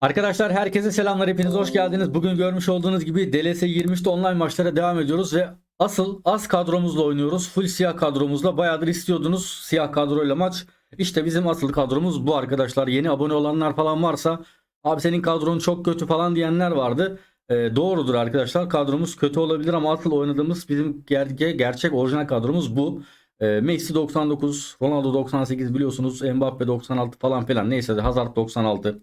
Arkadaşlar herkese selamlar hepiniz hoş geldiniz. Bugün görmüş olduğunuz gibi DLS 23'te online maçlara devam ediyoruz ve asıl az kadromuzla oynuyoruz. Full siyah kadromuzla bayağıdır istiyordunuz siyah kadroyla maç. İşte bizim asıl kadromuz bu arkadaşlar. Yeni abone olanlar falan varsa abi senin kadron çok kötü falan diyenler vardı. Ee, doğrudur arkadaşlar kadromuz kötü olabilir ama asıl oynadığımız bizim ger- gerçek orijinal kadromuz bu. Ee, Messi 99, Ronaldo 98 biliyorsunuz, Mbappe 96 falan filan neyse de Hazard 96.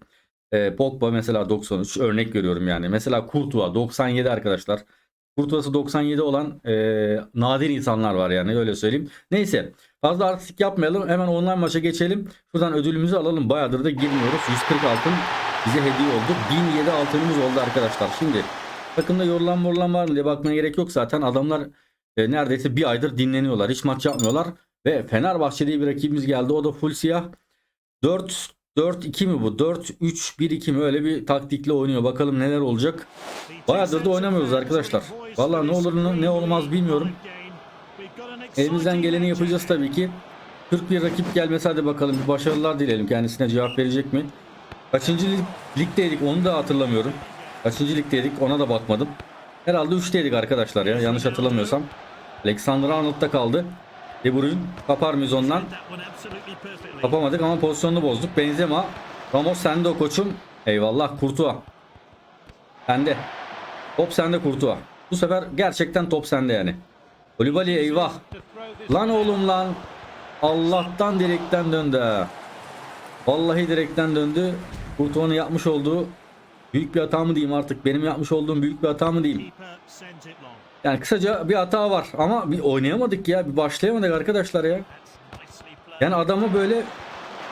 E, Pogba mesela 93 örnek görüyorum yani. Mesela Courtois 97 arkadaşlar. Courtois'ı 97 olan e, nadir insanlar var yani öyle söyleyeyim. Neyse fazla artistik yapmayalım. Hemen online maça geçelim. Şuradan ödülümüzü alalım. Bayağıdır da girmiyoruz. 140 altın bize hediye oldu. 1007 altınımız oldu arkadaşlar. Şimdi takımda yorulan morulan var mı diye bakmaya gerek yok zaten. Adamlar e, neredeyse bir aydır dinleniyorlar. Hiç maç yapmıyorlar. Ve Fenerbahçe diye bir rakibimiz geldi. O da full siyah. 4 4-2 mi bu? 4-3-1-2 mi? Öyle bir taktikle oynuyor. Bakalım neler olacak. Bayağıdır da oynamıyoruz arkadaşlar. Vallahi ne olur ne olmaz bilmiyorum. Elimizden geleni yapacağız tabii ki. 41 rakip gelmesi hadi bakalım bir başarılar dileyelim. Kendisine cevap verecek mi? Kaçıncı lig- ligdeydik onu da hatırlamıyorum. Kaçıncı ligdeydik ona da bakmadım. Herhalde 3'teydik arkadaşlar ya yanlış hatırlamıyorsam. Alexander Arnold'da kaldı. De Bruyne kapar mıyız ondan? Kapamadık ama pozisyonunu bozduk. Benzema. Ramos sende o koçum. Eyvallah Kurtuğa. Sende. Top sende Kurtuğa. Bu sefer gerçekten top sende yani. Kolibali eyvah. Lan oğlum lan. Allah'tan direkten döndü. Vallahi direkten döndü. Kurtuğa'nın yapmış olduğu büyük bir hata mı diyeyim artık. Benim yapmış olduğum büyük bir hata mı diyeyim. Yani kısaca bir hata var ama bir oynayamadık ya. Bir başlayamadık arkadaşlar ya. Yani adamı böyle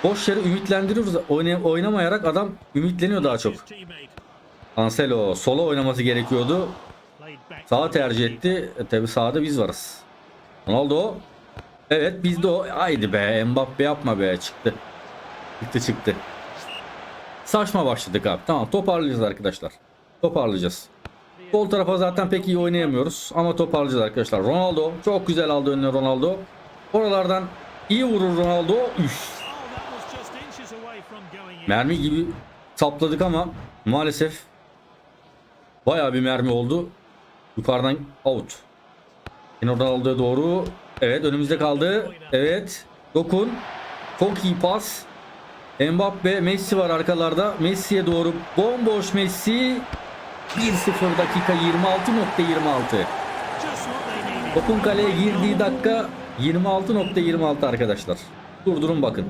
boş yere ümitlendiriyoruz. Oynay- oynamayarak adam ümitleniyor daha çok. Cancelo sola oynaması gerekiyordu. Sağa tercih etti. E, tabi sağda biz varız. Ronaldo. Evet bizde o. Haydi be Mbappe yapma be çıktı. Çıktı çıktı. Saçma başladık abi. Tamam toparlayacağız arkadaşlar. Toparlayacağız. Sol tarafa zaten pek iyi oynayamıyoruz. Ama toparlayacağız arkadaşlar. Ronaldo. Çok güzel aldı önüne Ronaldo. Oralardan iyi vurur Ronaldo. Üf. Mermi gibi sapladık ama maalesef bayağı bir mermi oldu. Yukarıdan out. Yine Ronaldo'ya doğru. Evet önümüzde kaldı. Evet. Dokun. Çok iyi pas. Mbappe, Messi var arkalarda. Messi'ye doğru bomboş Messi. 1-0 dakika 26.26. Topun kaleye girdiği dakika 26.26 arkadaşlar. Durdurun bakın.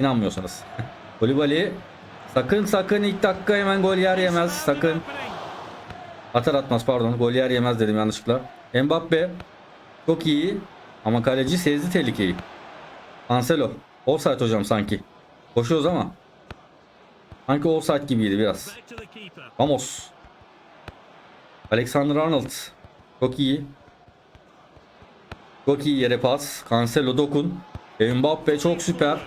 İnanmıyorsanız. Kolibali sakın sakın ilk dakika hemen gol yer yemez. Sakın. Atar atmaz pardon. Gol yer yemez dedim yanlışlıkla. Mbappe çok iyi ama kaleci sezdi tehlikeyi. Cancelo. Offside hocam sanki. Koşuyoruz ama. Sanki offside gibiydi biraz. Vamos. Alexander Arnold. Çok iyi. Çok iyi yere pas. Cancelo dokun. Mbappe çok süper.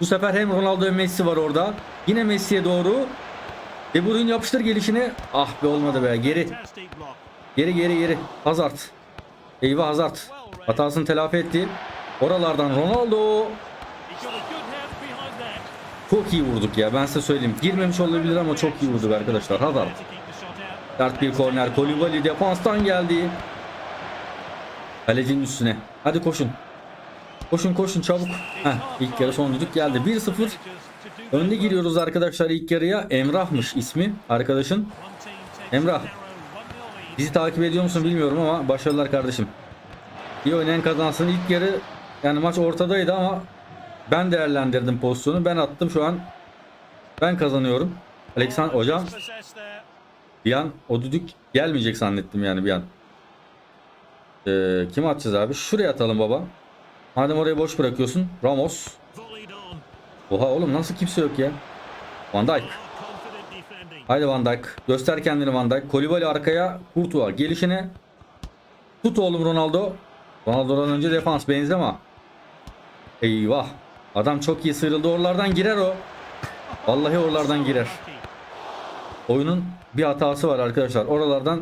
Bu sefer hem Ronaldo hem Messi var orada. Yine Messi'ye doğru. De Bruyne yapıştır gelişine. Ah be olmadı be. Geri. Geri geri geri. Hazard. Eyvah Hazard. Hatasını telafi etti. Oralardan Ronaldo. Çok iyi vurduk ya ben size söyleyeyim. Girmemiş olabilir ama çok iyi vurduk arkadaşlar. Hazard. Sert bir korner. Kolibali defanstan geldi. Kalecinin üstüne. Hadi koşun. Koşun koşun çabuk. Heh, ilk yarı son düdük geldi. 1-0. Önde giriyoruz arkadaşlar ilk yarıya. Emrah'mış ismi arkadaşın. Emrah. Bizi takip ediyor musun bilmiyorum ama başarılar kardeşim. İyi oynayan kazansın. İlk yarı yani maç ortadaydı ama ben değerlendirdim pozisyonu. Ben attım şu an. Ben kazanıyorum. Alexander hocam bir an o düdük gelmeyecek zannettim yani bir an. Ee, kim atacağız abi? Şuraya atalım baba. Madem orayı boş bırakıyorsun. Ramos. Oha oğlum nasıl kimse yok ya. Van Dijk. Haydi Van Dijk. Göster kendini Van Dijk. Kolibali arkaya. Courtois gelişine. Tut oğlum Ronaldo. Ronaldo'dan önce defans Benzema. Eyvah. Adam çok iyi sıyrıldı. Oralardan girer o. Vallahi oralardan girer. Oyunun bir hatası var arkadaşlar. Oralardan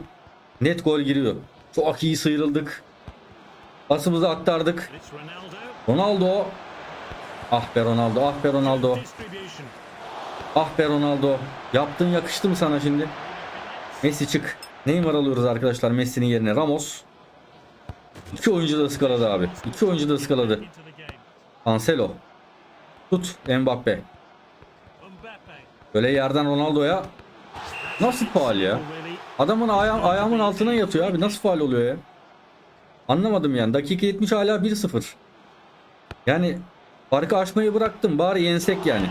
net gol giriyor. Çok iyi sıyrıldık. Pasımızı aktardık. Ronaldo. Ah be Ronaldo. Ah be Ronaldo. Ah be Ronaldo. Yaptığın yakıştı mı sana şimdi? Messi çık. Neymar alıyoruz arkadaşlar Messi'nin yerine. Ramos. İki oyuncu da ıskaladı abi. İki oyuncu da ıskaladı. Cancelo. Tut. Mbappe. Böyle yerden Ronaldo'ya. Nasıl faal ya? Adamın aya- ayağımın altına yatıyor abi. Nasıl faal oluyor ya? Anlamadım yani. Dakika 70 hala 1-0. Yani farkı aşmayı bıraktım. Bari yensek yani.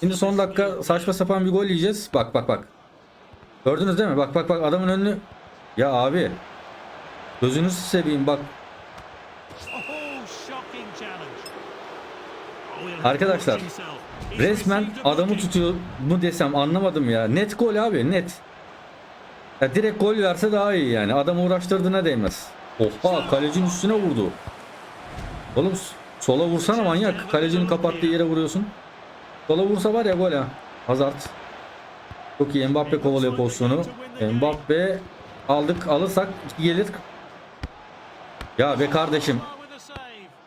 Şimdi son dakika saçma sapan bir gol yiyeceğiz. Bak bak bak. Gördünüz değil mi? Bak bak bak adamın önünü. Ya abi. Gözünüzü seveyim bak. Arkadaşlar, Resmen adamı tutuyor mu desem anlamadım ya. Net gol abi net. Ya direkt gol verse daha iyi yani. Adamı uğraştırdığına değmez. Oha kalecinin üstüne vurdu. Oğlum sola vursana manyak. Kalecinin kapattığı yere vuruyorsun. Sola vursa var ya gol ha. Hazard. Çok iyi Mbappe kovalıyor pozisyonu. Mbappe aldık alırsak gelir. Ya be kardeşim.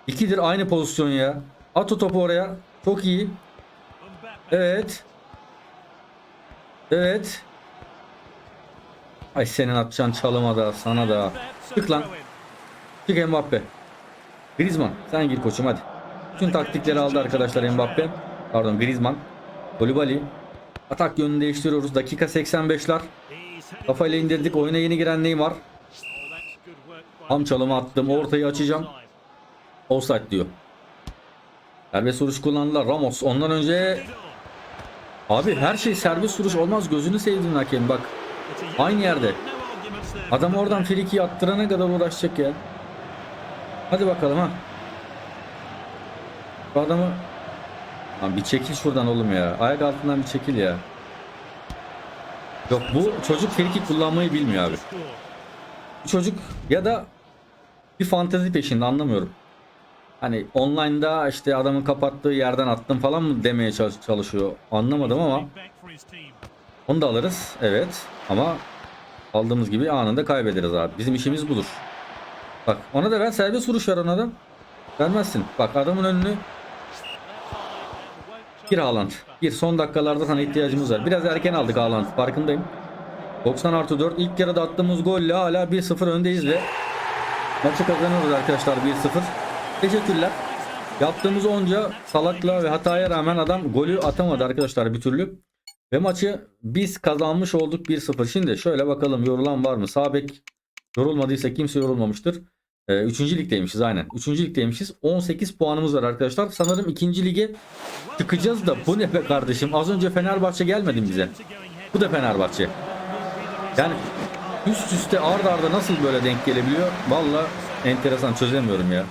İkidir aynı pozisyon ya. At o topu oraya. Çok iyi. Evet. Evet. Ay senin atacağın çalıma da sana da. Çık lan. Çık Mbappe. Griezmann sen gir koçum hadi. Bütün taktikleri aldı arkadaşlar Mbappe. Pardon Griezmann. Kolibali. Atak yönünü değiştiriyoruz. Dakika 85'ler. He's headed Kafayla indirdik. Oyuna yeni giren Neymar. Tam çalımı attım. Ortayı açacağım. Offside diyor. Serbest vuruş kullandılar. Ramos. Ondan önce abi her şey serbest vuruş olmaz. Gözünü sevdiğin hakem bak. Aynı yerde. Adam oradan friki attırana kadar uğraşacak ya. Hadi bakalım ha. Bu adamı Lan bir çekil şuradan oğlum ya. Ayak altından bir çekil ya. Yok bu çocuk friki kullanmayı bilmiyor abi. Bu çocuk ya da bir fantezi peşinde anlamıyorum. Hani online'da işte adamın kapattığı yerden attım falan mı demeye çalış- çalışıyor. Anlamadım ama onu da alırız. Evet ama aldığımız gibi anında kaybederiz abi. Bizim işimiz budur. Bak ona da ver serbest vuruş ver ona da. Vermezsin. Bak adamın önünü gir Haaland. Gir son dakikalarda sana ihtiyacımız var. Biraz erken aldık Haaland farkındayım. 90 artı 4 ilk yarıda attığımız golle hala 1-0 öndeyiz ve maçı kazanıyoruz arkadaşlar 1-0. Teşekkürler. Yaptığımız onca salakla ve hataya rağmen adam golü atamadı arkadaşlar bir türlü. Ve maçı biz kazanmış olduk 1-0. Şimdi şöyle bakalım yorulan var mı? Sağ bek yorulmadıysa kimse yorulmamıştır. Ee, üçüncü ligdeymişiz aynen. Üçüncü ligdeymişiz. 18 puanımız var arkadaşlar. Sanırım ikinci lige çıkacağız da bu ne be kardeşim? Az önce Fenerbahçe gelmedi bize? Bu da Fenerbahçe. Yani üst üste arda arda nasıl böyle denk gelebiliyor? Valla enteresan çözemiyorum ya.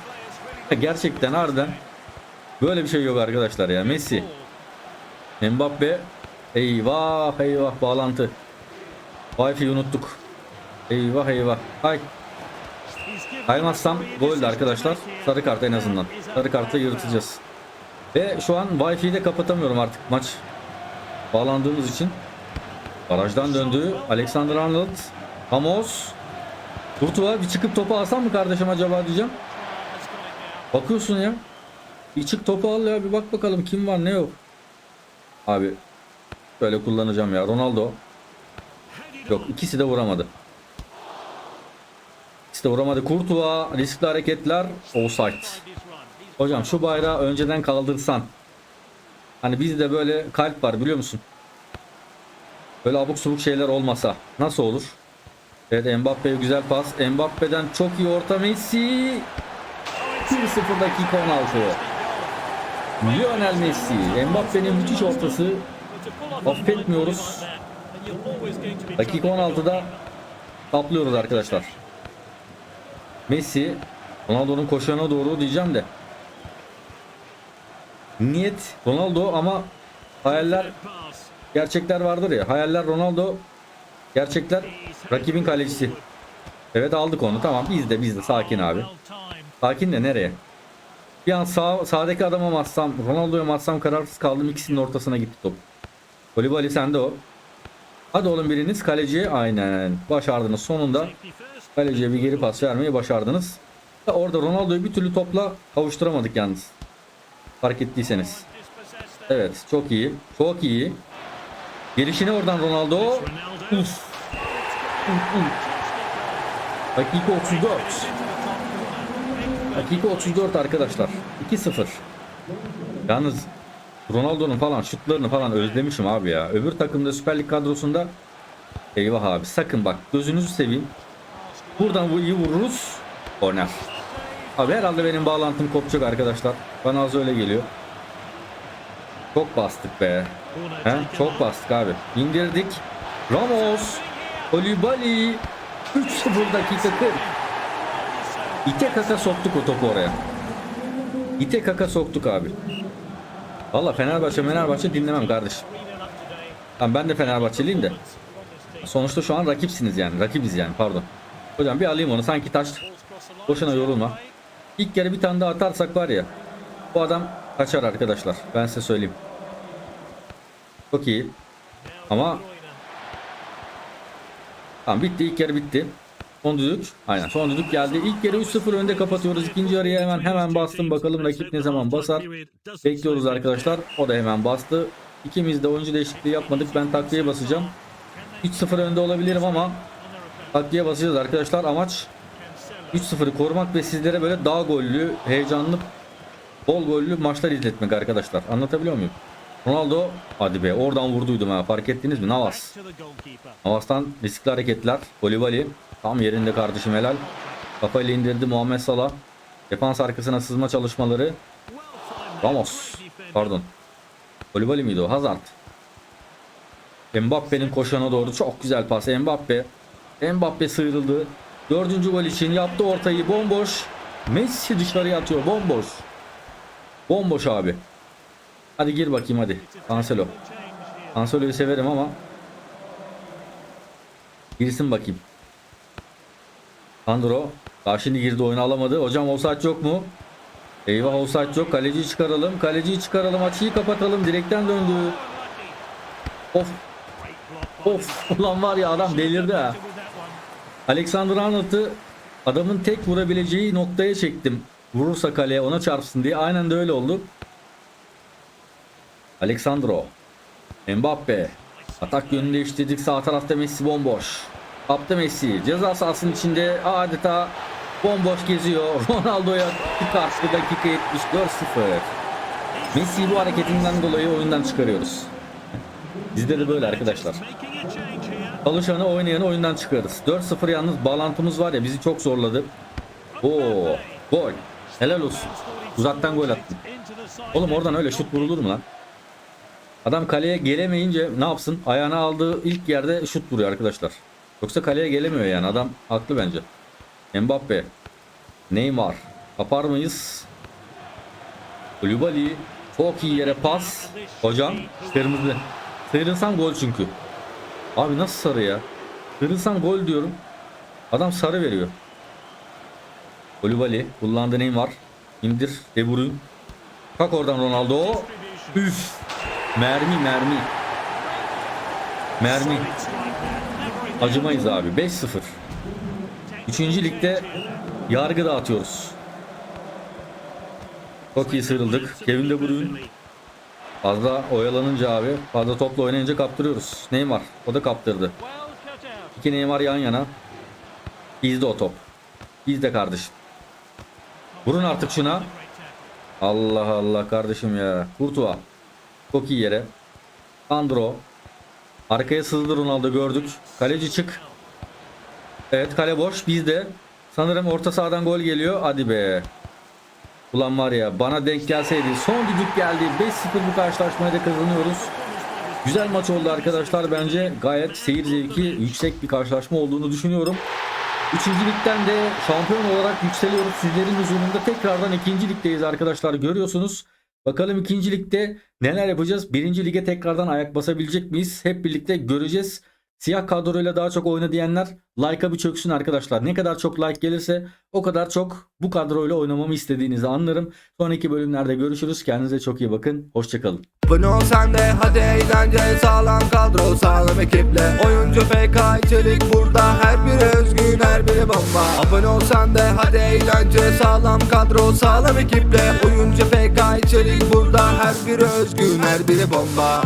Gerçekten harbiden böyle bir şey yok arkadaşlar ya. Messi, Mbappe, eyvah eyvah bağlantı. Wi-Fi'yi unuttuk. Eyvah eyvah. Ay kaymazsam goldü arkadaşlar. Sarı kart en azından. Sarı kartla yırtacağız. Ve şu an Wi-Fi'yi de kapatamıyorum artık maç bağlandığımız için. Barajdan döndü. Alexander Arnold. Ramos. Kurtuğa bir çıkıp topu alsam mı kardeşim acaba diyeceğim. Bakıyorsun ya. Bir çık topu al ya bir bak bakalım kim var ne yok. Abi böyle kullanacağım ya. Ronaldo. Yok ikisi de vuramadı. İkisi de vuramadı. Kurtuğa riskli hareketler. Offside. Hocam şu bayrağı önceden kaldırsan. Hani bizde böyle kalp var biliyor musun? Böyle abuk subuk şeyler olmasa nasıl olur? Evet Mbappe'ye güzel pas. Mbappe'den çok iyi orta Messi. 1-0 dakika 16. Lionel Messi. Mbappe'nin müthiş ortası. Affetmiyoruz. Dakika 16'da kaplıyoruz arkadaşlar. Messi Ronaldo'nun koşana doğru diyeceğim de. Niyet Ronaldo ama hayaller gerçekler vardır ya. Hayaller Ronaldo, gerçekler rakibin kalecisi. Evet aldık onu tamam biz de biz de sakin abi. Sakin de nereye? Bir an sağ, sağdaki adama mı atsam, Ronaldo'ya mı atsam kararsız kaldım. İkisinin ortasına gitti top. Kolibali sende o. Hadi oğlum biriniz kaleciye aynen başardınız. Sonunda kaleciye bir geri pas vermeyi başardınız. Orada Ronaldo'yu bir türlü topla kavuşturamadık yalnız. Fark ettiyseniz. Evet çok iyi. Çok iyi. Gelişine oradan. Ronaldo. Uf. Uf, uf. Dakika 34. Dakika 34 arkadaşlar. 2-0. Yalnız Ronaldo'nun falan şutlarını falan özlemişim abi ya. Öbür takımda Süper Lig kadrosunda eyvah abi sakın bak gözünüzü seveyim. Buradan bu iyi vururuz. Korner. Abi herhalde benim bağlantım kopacak arkadaşlar. Bana az öyle geliyor. Çok bastık be. He, çok bastık abi. İndirdik. Ramos. Kolibali. 3-0 dakika 40. İte kaka soktuk o topu oraya. İte kaka soktuk abi. Valla Fenerbahçe Fenerbahçe dinlemem kardeşim. Tamam ben de Fenerbahçeliyim de. Sonuçta şu an rakipsiniz yani. Rakibiz yani pardon. Hocam bir alayım onu sanki taş. Boşuna yorulma. İlk kere bir tane daha atarsak var ya. Bu adam kaçar arkadaşlar. Ben size söyleyeyim. Çok iyi. Ama tamam bitti ilk yarı bitti. Son düdük. Aynen son düdük geldi. İlk yarı 3-0 önde kapatıyoruz. İkinci yarıya hemen hemen bastım. Bakalım rakip ne zaman basar. Bekliyoruz arkadaşlar. O da hemen bastı. İkimiz de oyuncu değişikliği yapmadık. Ben takviye basacağım. 3-0 önde olabilirim ama takviye basacağız arkadaşlar. Amaç 3-0'ı korumak ve sizlere böyle daha gollü, heyecanlı, bol gollü maçlar izletmek arkadaşlar. Anlatabiliyor muyum? Ronaldo hadi be oradan vurduydum ha fark ettiniz mi? Navas. Navas'tan riskli hareketler. Kolibali tam yerinde kardeşim helal. Kafayla indirdi Muhammed Salah. Defans arkasına sızma çalışmaları. Ramos. Pardon. Kolibali miydi o? Hazard. Mbappe'nin koşana doğru çok güzel pas. Mbappe. Mbappe sıyrıldı. Dördüncü gol için yaptı ortayı bomboş. Messi dışarıya atıyor bomboş. Bomboş abi. Hadi gir bakayım hadi. Cancelo. Cancelo'yu severim ama girsin bakayım. Sandro daha şimdi girdi oyunu alamadı. Hocam offside yok mu? Eyvah offside yok. Kaleciyi çıkaralım. Kaleciyi çıkaralım. Açıyı kapatalım. Direkten döndü. Of. Of. Ulan var ya adam delirdi ha. Alexander Arnold'u adamın tek vurabileceği noktaya çektim. Vurursa kaleye ona çarpsın diye. Aynen de öyle oldu. Alexandro. Mbappe. Atak yönünü değiştirdik. Sağ tarafta Messi bomboş. Kaptı Messi. Ceza sahasının içinde adeta bomboş geziyor. Ronaldo'ya karşı dakika 74 0. Messi bu hareketinden dolayı oyundan çıkarıyoruz. Bizde de böyle arkadaşlar. Çalışanı oynayanı oyundan çıkarırız. 4-0 yalnız bağlantımız var ya bizi çok zorladı. Oo, gol. Helal olsun. Uzaktan gol attın. Oğlum oradan öyle şut vurulur mu lan? Adam kaleye gelemeyince ne yapsın? Ayağına aldığı ilk yerde şut vuruyor arkadaşlar. Yoksa kaleye gelemiyor yani. Adam haklı bence. Mbappe. Neymar. Kapar mıyız? Kulübali. Çok iyi yere pas. Hocam kırmızı. Sıyrılsam gol çünkü. Abi nasıl sarı ya? Sıyrılsam gol diyorum. Adam sarı veriyor. Kulübali. Kullandı Neymar. İndir. De. Kalk oradan Ronaldo. Üf. Mermi mermi. Mermi. Acımayız abi. 5-0. Üçüncü ligde yargı dağıtıyoruz. Çok iyi sıyrıldık. Kevin De Bruyne. Fazla oyalanınca abi. Fazla topla oynayınca kaptırıyoruz. Neymar. O da kaptırdı. İki Neymar yan yana. Bizde o top. Bizde kardeşim. Vurun artık şuna. Allah Allah kardeşim ya. Kurtuğa. Çok iyi yere. Sandro. Arkaya sızdı Ronaldo gördük. Kaleci çık. Evet kale boş. Bizde. Sanırım orta sahadan gol geliyor. Hadi be. Ulan var ya bana denk gelseydi. Son düdük geldi. 5-0 bu karşılaşmayı da kazanıyoruz. Güzel maç oldu arkadaşlar. Bence gayet seyir zevki yüksek bir karşılaşma olduğunu düşünüyorum. Üçüncü ligden de şampiyon olarak yükseliyoruz. Sizlerin huzurunda tekrardan ikinci ligdeyiz arkadaşlar. Görüyorsunuz. Bakalım ikinci ligde neler yapacağız? Birinci lige tekrardan ayak basabilecek miyiz? Hep birlikte göreceğiz. Siyah kadroyla daha çok oyna diyenler like'a bir çöksün arkadaşlar. Ne kadar çok like gelirse o kadar çok bu kadroyla oynamamı istediğinizi anlarım. Sonraki bölümlerde görüşürüz. Kendinize çok iyi bakın. Hoşçakalın. Abone ol sen de hadi eğlence Sağlam kadro sağlam ekiple Oyuncu FK içerik burada Her biri özgün her biri bomba Abone ol sen de hadi eğlence Sağlam kadro sağlam ekiple Oyuncu FK içerik burada Her biri özgün her biri bomba